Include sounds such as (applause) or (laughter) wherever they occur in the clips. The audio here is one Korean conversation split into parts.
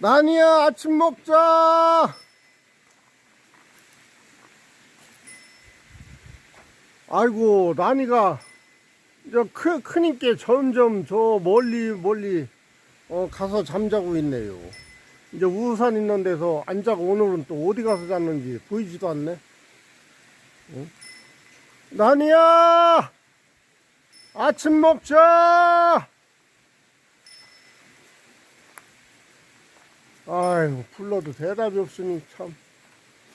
나니야 아침 먹자. 아이고 나니가 저 크, 크니께 점점 저 멀리 멀리 어, 가서 잠자고 있네요. 이제 우산 있는 데서 안 자고 오늘은 또 어디 가서 잤는지 보이지도 않네. 응? 나니야! 아침 먹자 아이고 불러도 대답이 없으니 참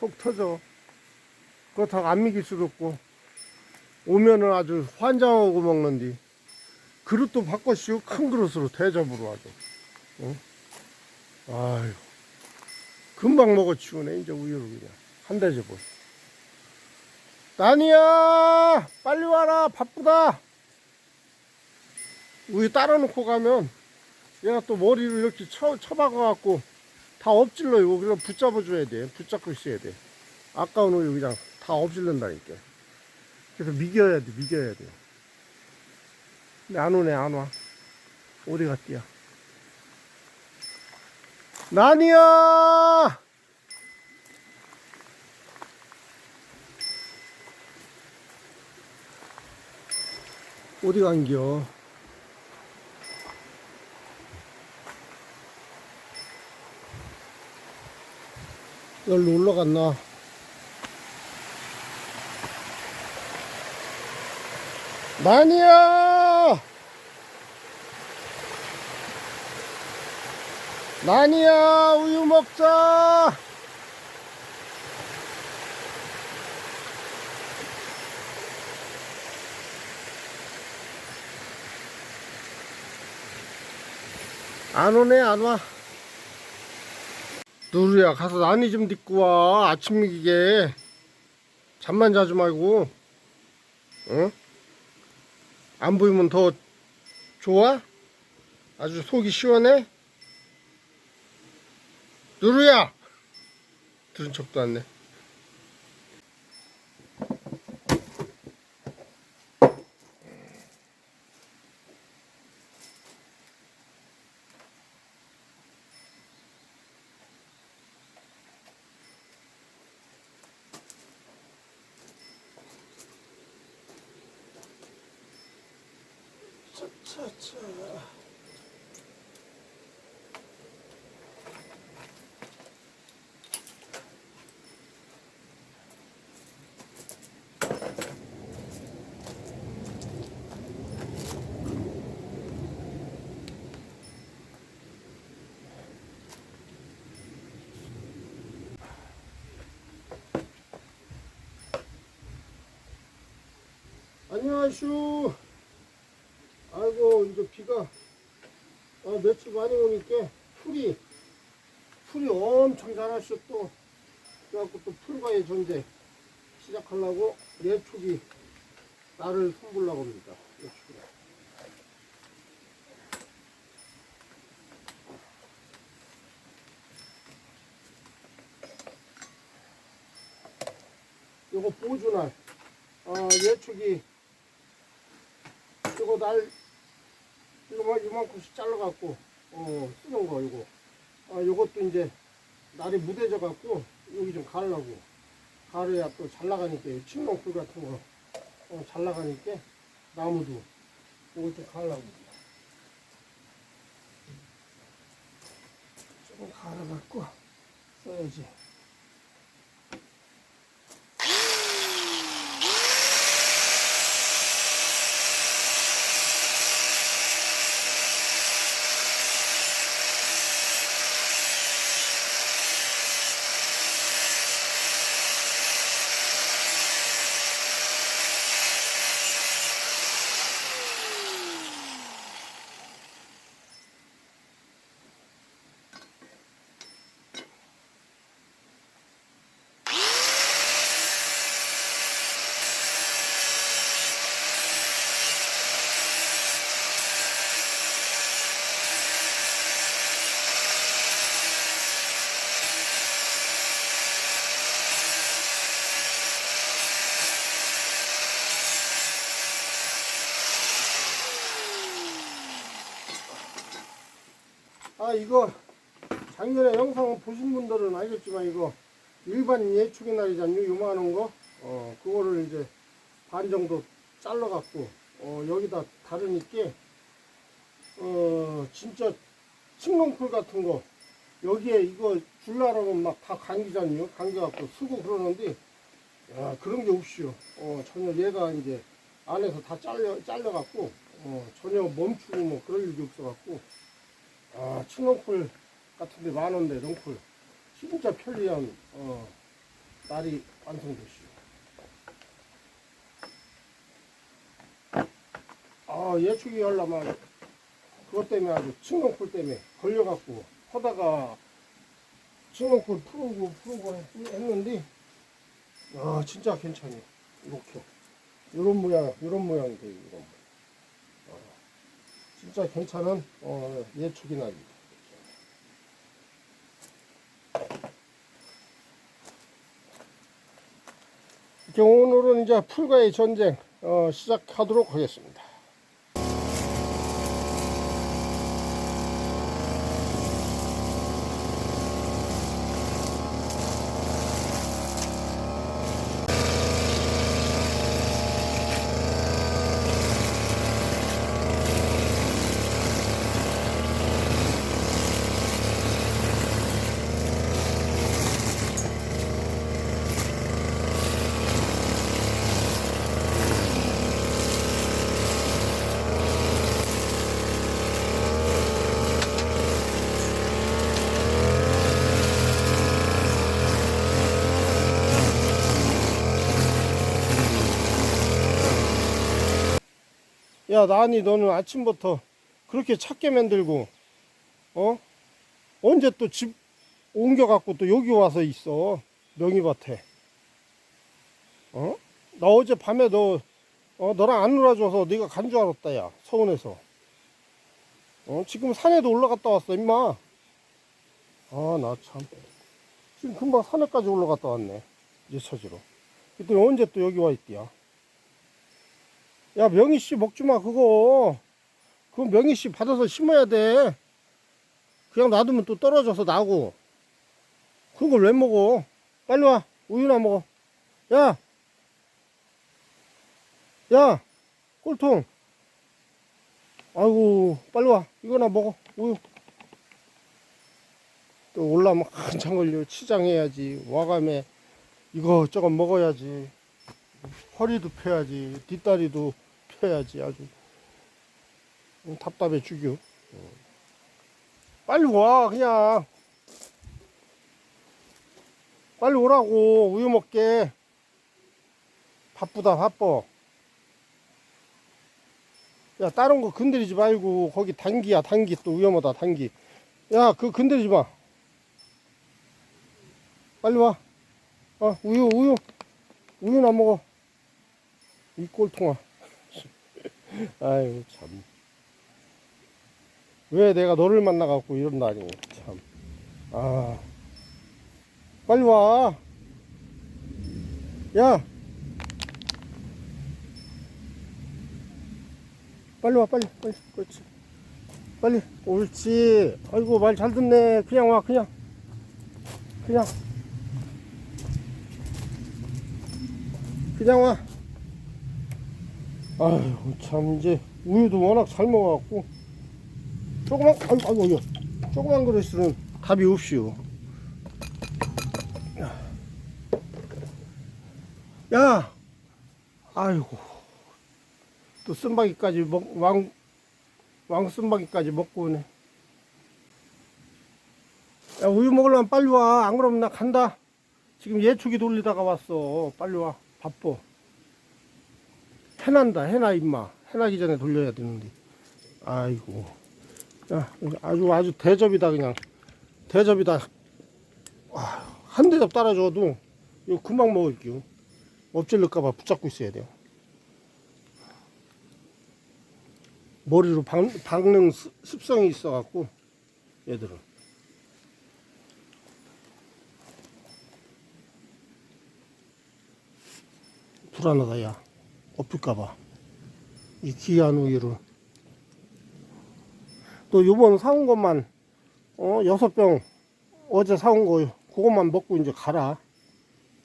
속 터져. 그렇다고 안 믿길 수도 없고. 오면은 아주 환장하고 먹는디. 그릇도 바꿔씌우 큰 그릇으로 대접으로 아주 어? 아이고. 금방 먹어 치우네 이제 우유를 그냥. 한 대접을 나니야! 빨리 와라! 바쁘다! 우유 따라 놓고 가면 얘가 또 머리를 이렇게 쳐, 쳐박아갖고 다 엎질러 이거 그래서 붙잡아 줘야 돼. 붙잡고 있어야 돼. 아까운 우유 그냥 다 엎질른다니까. 그래서 미겨야 돼 미겨야 돼. 근데 안 오네 안와. 어디 갔디야? 나니야! 어디 간겨 여기로 올라갔나? 나니야! 나니야 우유 먹자! 안 오네 안 와 누루야 가서 나니 좀 딛고 와 아침 먹이게 잠만 자지 말고 응? 안 보이면 더 좋아? 아주 속이 시원해? 누루야 들은 척도 않네 차차 안녕하슈 아이고 이제 비가 아, 며칠 많이 오니까 풀이 풀이 엄청 자랐어 또. 그래갖고 또 풀과의 전쟁 시작하려고 예초기 나를 손보려고 합니다 예초기 요거 보조날. 아 예초기. 이거 날 이만큼씩 잘라갖고 어 쓰는 거 이거. 아 요것도 이제 날이 무뎌져 갖고 여기 좀 가려고. 가려야 또 잘 나가니까 이 칡농풀 같은 거 어, 잘 나가니까 나무도 좀 가려고. 조금 갈아갖고 써야지 아 이거 작년에 영상 보신 분들은 알겠지만 이거 일반 예축의 날이잖요 요만한 거? 어, 그거를 이제 반 정도 잘라 갖고 어, 여기다 다르니까 어, 진짜 칡농풀 같은 거. 여기에 이거 줄라라면 막 다 감기잖요. 감겨갖고 쓰고 그러는데 야, 그런 게 없이요. 어, 전혀 얘가 이제 안에서 다 잘려 잘려갖고 어, 전혀 멈추고 뭐 그럴 일이 없어갖고 아 칡농풀 같은데 많은데 농풀 진짜 편리한 어, 날이 완성됐어요. 아 예축이 하려면 그것 때문에 아주 칡농풀 때문에 걸려갖고 하다가 칡농풀 풀고 풀고 했- 했는데 아 진짜 괜찮아요. 이렇게 이런 모양 이런 모양이 돼요. 어, 진짜 괜찮은 어. 이렇게 오늘은 이제 풀과의 전쟁 어, 시작하도록 하겠습니다. 야 나니 너는 아침부터 그렇게 찾게 만들고 어? 언제 또 집 옮겨갖고 또 여기 와서 있어 명이밭에. 어 나 어제 밤에 너 어, 너랑 안 놀아줘서 네가 간 줄 알았다 야 서운해서. 어? 지금 산에도 올라갔다 왔어 임마. 아 나 참. 지금 금방 산에까지 올라갔다 왔네 이제 처지로. 그때 언제 또 여기 와 있디야 야 명희 씨 먹지 마 그거 그거 명희 씨 받아서 심어야 돼 그냥 놔두면 또 떨어져서 나고 그런 걸 왜 먹어 빨리 와 우유나 먹어 야 야, 꼴통. 아이고, 빨리 와. 이거나 먹어. 우유. 또 올라면 한참 걸려. 치장해야지. 와감에 이거 저거 먹어야지. 허리도 펴야지. 뒷다리도 펴야지. 아주 음, 답답해 죽여. 빨리 와, 그냥. 빨리 오라고. 우유 먹게. 바쁘다, 바빠. 야 다른 거 건드리지 말고 거기 단기야 단기 또 위험하다 단기 야 그거 건드리지 마 빨리 와 어, 우유 우유 우유나 먹어 이 꼴통아. (laughs) 아유 참 왜 내가 너를 만나갖고 이런다니 참 아. 빨리 와 야. 빨리 와 빨리 빨리. 그렇지. 빨리. 옳지. 아이고 말 잘 듣네. 그냥 와 그냥. 그냥. 그냥 와 아유 참 이제 우유도 워낙 잘 먹어갖고 조그만 아이고 아이고 조그만 그릇은 답이 없이요 야 아이고 또 쓴바기까지 먹, 왕, 왕 쓴바기까지 먹고 오네. 야, 우유 먹으려면 빨리 와. 안 그러면 나 간다. 지금 예축이 돌리다가 왔어. 빨리 와. 바빠. 해난다. 해나, 임마. 해나기 전에 돌려야 되는데. 아이고. 야, 아주, 아주 대접이다, 그냥. 대접이다. 와, 한 대접 따라줘도 이거 금방 먹을게요. 엎질릴까봐 붙잡고 있어야 돼요. 머리로 박, 박는 습- 습성이 있어갖고 얘들은 불안하다 야 엎을까봐 이 귀한 우유를 또 요번 사온 것만 어 여섯 병 어제 사온 거 그것만 먹고 이제 가라.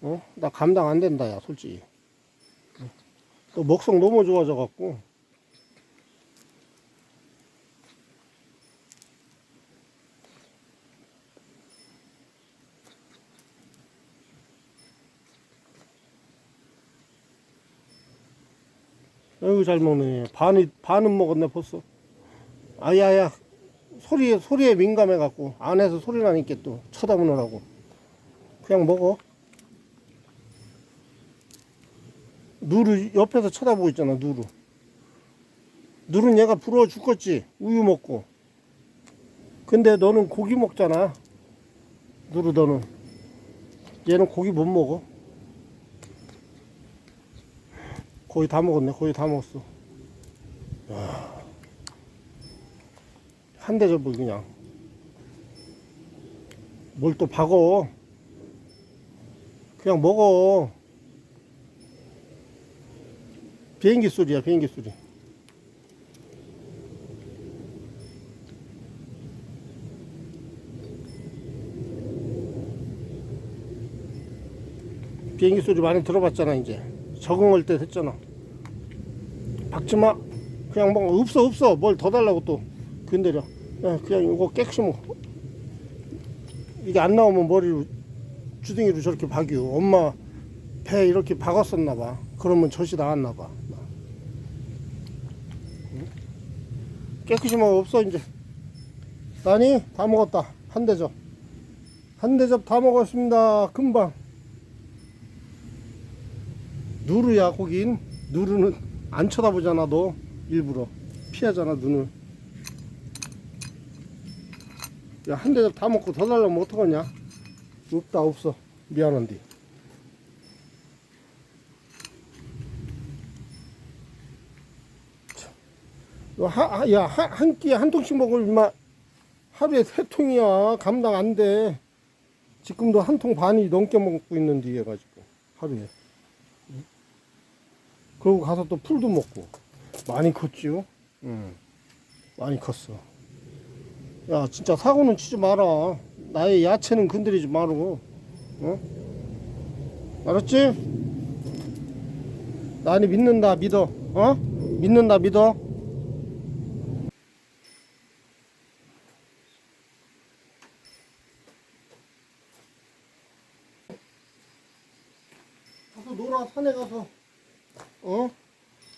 어? 나 감당 안 된다 야 솔직히. 또 먹성 너무 좋아져 갖고. 아이고 잘 먹네. 반이 반은 먹었네 벌써. 아야야 소리에 소리에 민감해 갖고 안에서 소리 나니까 또 쳐다보느라고 그냥 먹어. 누르 옆에서 쳐다보고 있잖아 누르. 누른 얘가 부러워 죽겠지 우유 먹고. 근데 너는 고기 먹잖아. 누르 너는 얘는 고기 못 먹어. 거의 다 먹었네. 거의 다 먹었어. 한 대 접어 그냥. 뭘 또 박어. 그냥 먹어. 비행기 소리야, 비행기 소리. 비행기 소리 많이 들어봤잖아, 이제. 적응할 때 됐잖아. 박지 마. 그냥 뭐 없어 없어. 뭘 더 달라고 또. 야, 그냥 이거 깨끗이 먹어. 이게 안 나오면 머리로 주둥이로 저렇게 박유. 엄마 배 이렇게 박았었나 봐. 그러면 젖이 나왔나 봐. 응? 깨끗이 먹어 없어 이제. 나니 다 먹었다. 한 대접. 한 대접 다 먹었습니다. 금방. 누르야 거긴 누르는 안 쳐다보잖아 너. 일부러. 피하잖아 눈을. 야 한 대접 다 먹고 더 달라면 어떡하냐? 없다 없어. 미안한데 야한 끼에 한 통씩 먹을 마. 하루에 세 통이야. 감당 안 돼. 지금도 한 통 반이 넘게 먹고 있는데 해가지고. 하루에 그러고 가서 또 풀도 먹고 많이 컸지요? 응 많이 컸어 야 진짜 사고는 치지 마라 나의 야채는 건드리지 마고 어? 알았지? 나니 믿는다 믿어 어? 믿는다 믿어 가서 놀아 산에 가서 어?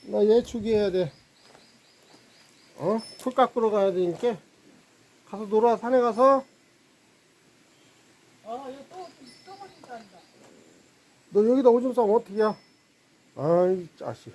나 예축이 해야 돼. 어? 풀 깎으러 가야 되니까. 가서 놀아, 산에 가서. 아, 이거 또, 또 보니까 한다. 너 여기다 오줌 싸면 어떡해? 아이, 자식.